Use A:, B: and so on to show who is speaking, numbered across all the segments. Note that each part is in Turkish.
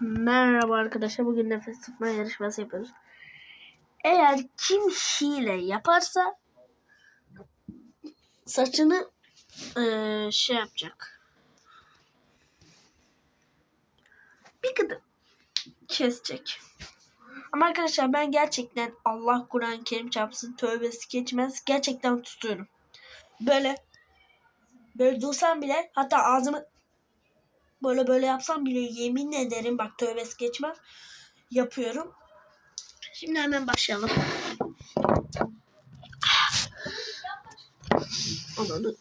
A: Merhaba arkadaşlar. Bugün nefes tutma yarışması yapıyoruz. Eğer kim hile yaparsa saçını eee, şey yapacak. Bir gıdım kesecek. Ama arkadaşlar ben gerçekten Allah Kur'an-ı Kerim çarpsın tövbesi geçmez. Gerçekten tutuyorum. Böyle böyle dursam bile hatta ağzımı böyle böyle yapsam bile yemin ederim bak tövbesi geçmez yapıyorum. Şimdi hemen başlayalım. Ananı.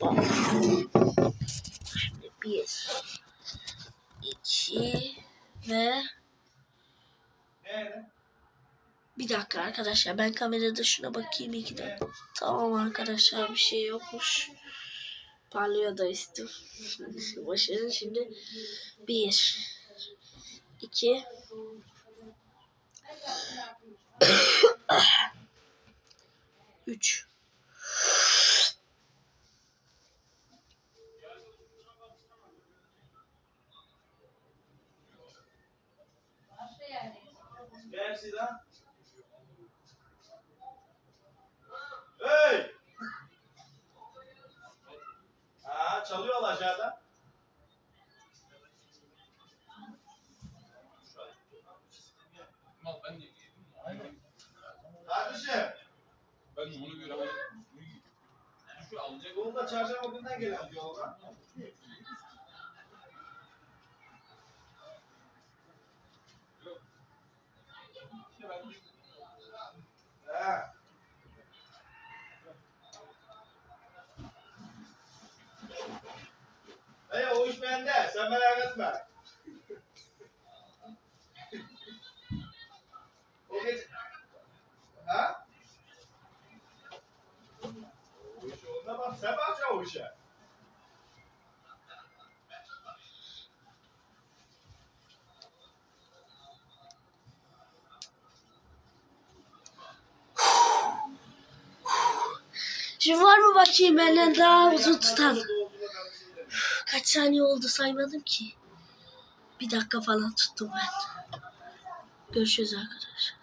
A: Şimdi bir, iki ve bir dakika arkadaşlar ben kamerada şuna bakayım iki dakika. Tamam arkadaşlar bir şey yokmuş. Parlıyor da üstüm. Başarın şimdi bir, iki, üç.
B: Gel Sinan.
C: De ona göre şu alacak
B: bunu da çarşamba gününden gelen diyorlar. Hey, o iş bende. Sen merak etme. O işe.
A: Şimdi var mı bakayım benden daha uzun tutan? Kaç saniye oldu saymadım ki. Bir dakika falan tuttum ben. Görüşürüz arkadaşlar.